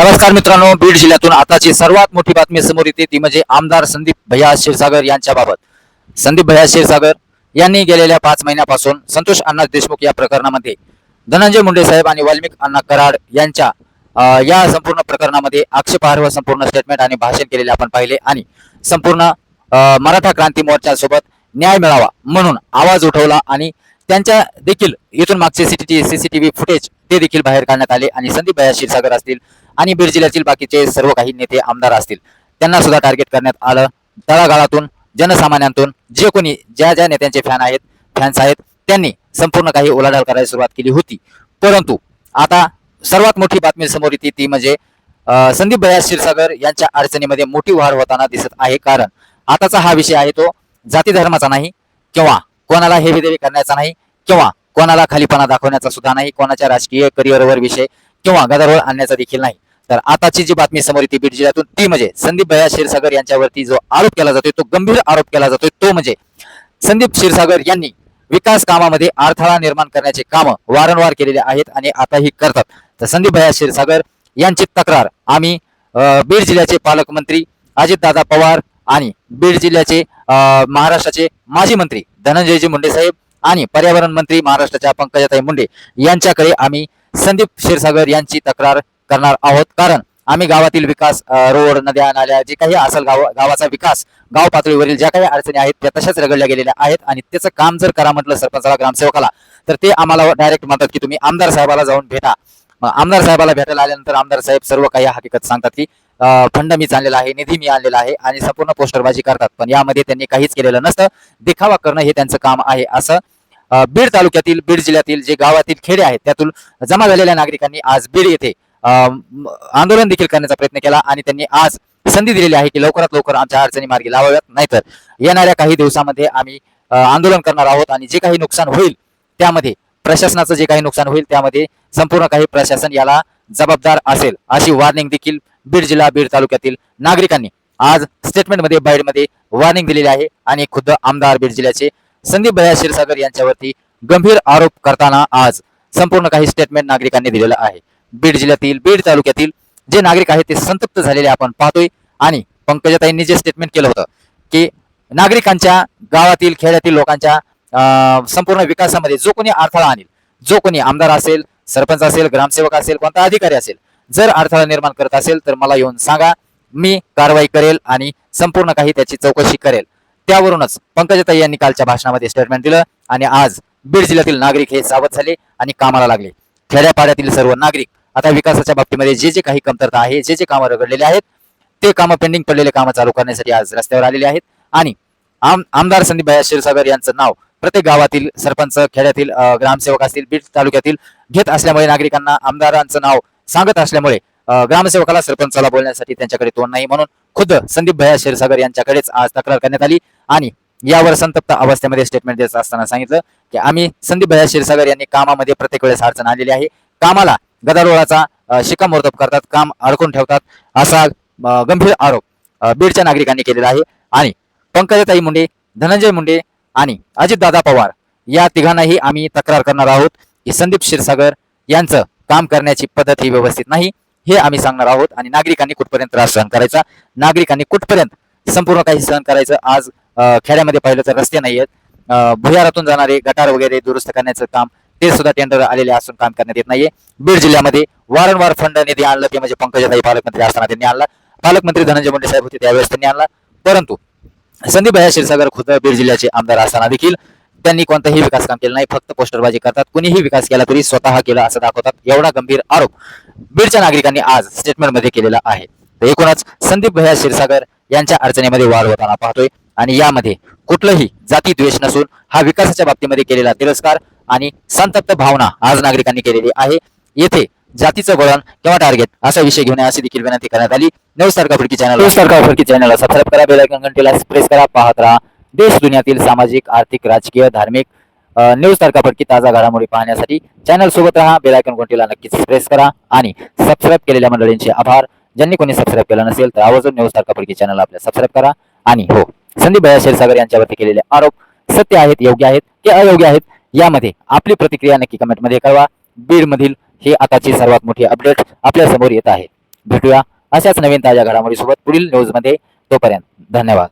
नमस्कार मित्रांनो बीड जिल्ह्यातून आताची सर्वात मोठी बातमी समोर येते. ती म्हणजे आमदार संदीप भैया क्षीरसागर यांच्याबाबत. संदीप भैया क्षीरसागर यांनी गेलेल्या पाच महिन्यापासून संतोष अण्णा देशमुख या प्रकरणामध्ये धनंजय मुंडे साहेब आणि वाल्मिक अण्णा कराड यांच्या या संपूर्ण प्रकरणामध्ये आक्षेपार्ह संपूर्ण स्टेटमेंट आणि भाषण केलेले आपण पाहिले आणि संपूर्ण मराठा क्रांती मोर्चासोबत न्याय मिळावा म्हणून आवाज उठवला आणि त्यांच्या देखील इथून मागचे सीसीटीव्ही फुटेज ते देखील बाहेर काढण्यात आले आणि संदीप भैया क्षीरसागर असतील आणि बीड जिल्ह्यातील बाकीचे सर्व काही नेते आमदार असतील. त्यांना सुद्धा टार्गेट करण्यात आलं. तळागाळातून जनसामान्यांतून जे कोणी ज्या ज्या नेत्यांचे फॅन आहेत फॅन्स आहेत त्यांनी संपूर्ण काही ओलाढाल करायला सुरुवात केली होती. परंतु आता सर्वात मोठी बातमी समोर येते ती म्हणजे संदीप भया क्षीरसागर यांच्या अडचणीमध्ये मोठी वाढ होताना दिसत आहे. कारण आताचा हा विषय आहे तो जाती धर्माचा नाही किंवा कोणाला हेवीदेवी करण्याचा नाही किंवा कोणाला खालीपणा दाखवण्याचा सुद्धा नाही कोणाच्या राजकीय करिअरवर विषय किंवा गदारोळ आणण्याचा देखील नाही. तर आताची जी बातमी समोर येते बीड जिल्ह्यातून ती म्हणजे संदीप भैया क्षीरसागर यांच्यावरती जो आरोप केला जातोय तो गंभीर आरोप केला जातोय तो म्हणजे संदीप क्षीरसागर यांनी विकास कामामध्ये अडथळा निर्माण करण्याचे काम वारंवार केलेले आहेत आणि आताही करतात. तर संदीप भैया क्षीरसागर यांची तक्रार आम्ही अं, बीड जिल्ह्याचे पालकमंत्री अजितदादा पवार आणि बीड जिल्ह्याचे अं, महाराष्ट्राचे माजी मंत्री धनंजयजी मुंडे साहेब आणि पर्यावरण मंत्री महाराष्ट्राच्या पंकजाताई मुंडे यांच्याकडे आम्ही संदीप क्षीरसागर यांची तक्रार करणार आहोत. कारण आम्ही गावातील विकास रोड नद्या नाल्या जे काही असेल गाव गावाचा विकास गाव पातळीवरील ज्या काही अडचणी आहेत त्या तशाच रगडल्या गेलेल्या आहेत आणि त्याचं काम जर करा म्हटलं सरपंचाला ग्रामसेवकाला तर ते आम्हाला डायरेक्ट म्हणतात की तुम्ही आमदार साहेबाला जाऊन भेटा. आमदार साहेबाला भेटायला आल्यानंतर आमदार साहेब सर्व काही हकीकत सांगतात की फंड मी चाललेला आहे निधी मी आणलेला आहे आणि संपूर्ण पोस्टरबाजी करतात. पण यामध्ये त्यांनी काहीच केलेलं नसतं. देखावा करणं हे त्यांचं काम आहे असं बीड तालुक्यातील बीड जिल्ह्यातील जे गावातील खेडे आहेत त्यातून जमा झालेल्या नागरिकांनी आज बीड येथे आंदोलन देखील करण्याचा प्रयत्न केला आणि त्यांनी आज संधी दिलेली आहे की लवकरात लवकर आमच्या अडचणी मार्गी लावाव्यात. नाहीतर येणाऱ्या काही दिवसामध्ये आम्ही आंदोलन करणार आहोत आणि जे काही नुकसान होईल त्यामध्ये प्रशासनाचं जे काही नुकसान होईल त्यामध्ये संपूर्ण काही प्रशासन याला जबाबदार असेल अशी वॉर्निंग देखील बीड जिल्हा बीड तालुक्यातील नागरिकांनी आज स्टेटमेंटमध्ये बाईडमध्ये वॉर्निंग दिलेली आहे आणि खुद्द आमदार बीड जिल्ह्याचे संदीप भया क्षीरसागर यांच्यावरती गंभीर आरोप करताना आज संपूर्ण काही स्टेटमेंट नागरिकांनी दिलेलं आहे. बीड जिल्ह्यातील बीड तालुक्यातील जे नागरिक आहेत ते संतप्त झालेले आपण पाहतोय. आणि पंकजाताईंनी जे स्टेटमेंट केलं होतं की नागरिकांच्या गावातील खेड्यातील लोकांच्या संपूर्ण विकासामध्ये जो कोणी अडथळा आणेल जो कोणी आमदार असेल सरपंच असेल ग्रामसेवक असेल कोणता अधिकारी असेल जर अडथळा निर्माण करत असेल तर मला येऊन सांगा मी कारवाई करेल आणि संपूर्ण काही त्याची चौकशी करेल. त्यावरूनच पंकजाताई यांनी कालच्या भाषणामध्ये स्टेटमेंट दिलं आणि आज बीड जिल्ह्यातील नागरिक हे सावध झाले आणि कामाला लागले. खेड्यापाड्यातील सर्व नागरिक आता विकासाच्या बाबतीमध्ये जे जे काही कमतरता आहे जे जे कामं रगडलेले आहेत ते कामं पेंडिंग पडलेले कामं चालू करण्यासाठी आज रस्त्यावर आलेले आहेत. आणि आम आमदार संदीप क्षीरसागर यांचं नाव प्रत्येक गावातील सरपंच खेड्यातील ग्रामसेवक असतील बीड तालुक्यातील घेत असल्यामुळे नागरिकांना आमदारांचं नाव सांगत असल्यामुळे ग्रामसेवकाला सरपंचाला बोलण्यासाठी त्यांच्याकडे तोंड नाही म्हणून खुद्द संदीप भैया क्षीरसागर यांच्याकडेच आज तक्रार करण्यात आली. आणि यावर संतप्त अवस्थेमध्ये स्टेटमेंट देत असताना सांगितलं की आम्ही संदीप भैया क्षीरसागर यांनी कामामध्ये प्रत्येक वेळेस अडचण आलेली आहे. कामाला गदारोळाचा शिक्कामोर्तब करतात काम अडकून ठेवतात असा गंभीर आरोप बीडच्या नागरिकांनी केलेला आहे. आणि पंकजाताई मुंडे धनंजय मुंडे आणि अजितदादा पवार या तिघांनाही आम्ही तक्रार करणार आहोत. की संदीप क्षीरसागर यांचं काम करण्याची पद्धत ही व्यवस्थित नाही हे आम्ही सांगणार आहोत. आणि नागरिकांनी कुठपर्यंत त्रास सहन करायचा? नागरिकांनी कुठपर्यंत संपूर्ण काही सहन करायचं? आज खेड्यामध्ये पाहिलं तर रस्ते नाही आहेत भुयारातून जाणारे गटार वगैरे दुरुस्त करण्याचं काम ते सुद्धा टेंडर आलेले असून काम करण्यात येत नाहीये. बीड जिल्ह्यामध्ये वारंवार फंड निधी आणलं ते म्हणजे पंकजाताई पालकमंत्री असताना त्यांनी आणला. पालकमंत्री धनंजय मुंडे साहेब होते त्यावेळेस त्यांनी आणला. परंतु संदीप भैया क्षीरसागर खुद बीड जिल्ह्याचे आमदार असताना देखील त्यांनी कोणताही विकास काम केलं नाही फक्त पोस्टरबाजी करतात. कुणीही विकास केला तरी स्वतः केला असं दाखवतात. एवढा गंभीर आरोप बीडच्या नागरिकांनी आज स्टेटमेंटमध्ये केलेला आहे. तर एकूणच संदीप भैया क्षीरसागर यांच्या अडचणीमध्ये वाढ होताना पाहतोय. आणि यामध्ये कुठलंही जाती द्वेष नसून हा विकासाच्या बाबतीमध्ये केलेला तिरस्कार आणि संतप्त भावना आज नागरिकांनी केलेली आहे. येथे जातीचं वळण किंवा टार्गेट असा विषय घेऊन अशी देखील विनंती करण्यात आली. न्यूज तारका फडकी चॅनल न्यूज तारका फडकी चॅनलला सबस्क्राईब करा बेल घंटेला घंटीला प्रेस करा पाहत राहा. देश दुनियातील सामाजिक आर्थिक राजकीय धार्मिक न्यूज तारका फडकी ताजा घडामोडी पाहण्यासाठी चॅनल सोबत राहा. बेल घंटेला नक्कीच प्रेस करा आणि सबस्क्राईब केलेल्या मंडळींचे आभार. ज्यांनी कोणी सबस्क्राईब केलं नसेल तर आवर्जून न्यूज तारका फडकी चॅनल आपल्या सबस्क्राईब करा. आणि हो संदीप भैया क्षीरसागर यांच्यावरती केलेले आरोप सत्य आहेत योग्य आहेत की अयोग्य आहेत? यामध्ये आपली प्रतिक्रिया नक्की कमेंटमध्ये कळवा. बीडमधील हे ही आताची सर्वात मोठी अपडेट आपल्यासमोर येत आहे. भेटूया अशाच नवीन ताज्या घडामोडीसोबत पुढील न्यूजमध्ये तोपर्यंत धन्यवाद.